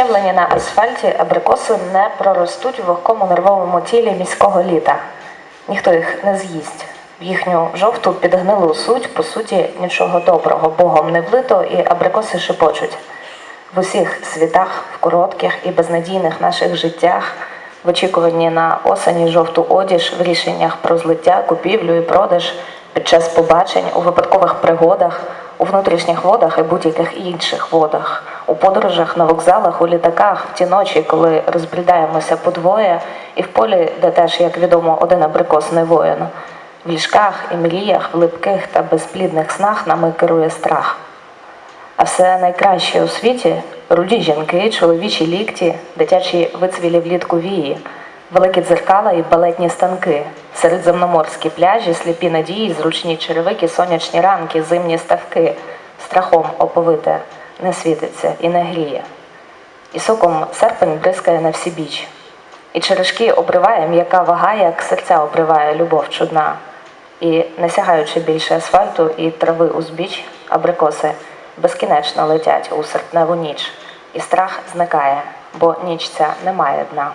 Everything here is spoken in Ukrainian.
Явлені на асфальті абрикоси не проростуть у вогкому нервовому тілі міського літа. Ніхто їх не з'їсть. В їхню жовту підгнилу суть, по суті, нічого доброго, богом не влито, і абрикоси шепочуть. В усіх світах, в коротких і безнадійних наших життях, в очікуванні на осені жовту одіж, в рішеннях про злиття, купівлю і продаж, під час побачень, у випадкових пригодах, внутрішніх водах і будь-яких інших водах, у подорожах на вокзалах, у літаках, в ті ночі, коли розбрідаємося подвоє, і в полі, де теж, як відомо, один абрикос не воїн, в ліжках і мріях, в липких та безплідних снах нами керує страх. А все найкраще у світі руді жінки, чоловічі лікті, дитячі вицвілі влітку вії, великі дзеркала і балетні станки, середземноморські пляжі, сліпі надії, зручні черевики, сонячні ранки, зимні ставки, страхом оповите, не світиться і не гріє. І соком серпень бризкає на всі біч. І черешки обриває м'яка вага, як серця обриває любов чудна. І не сягаючи більше асфальту і трави узбіч, абрикоси безкінечно летять у серпневу ніч, і страх зникає, бо ніч ця не має дна.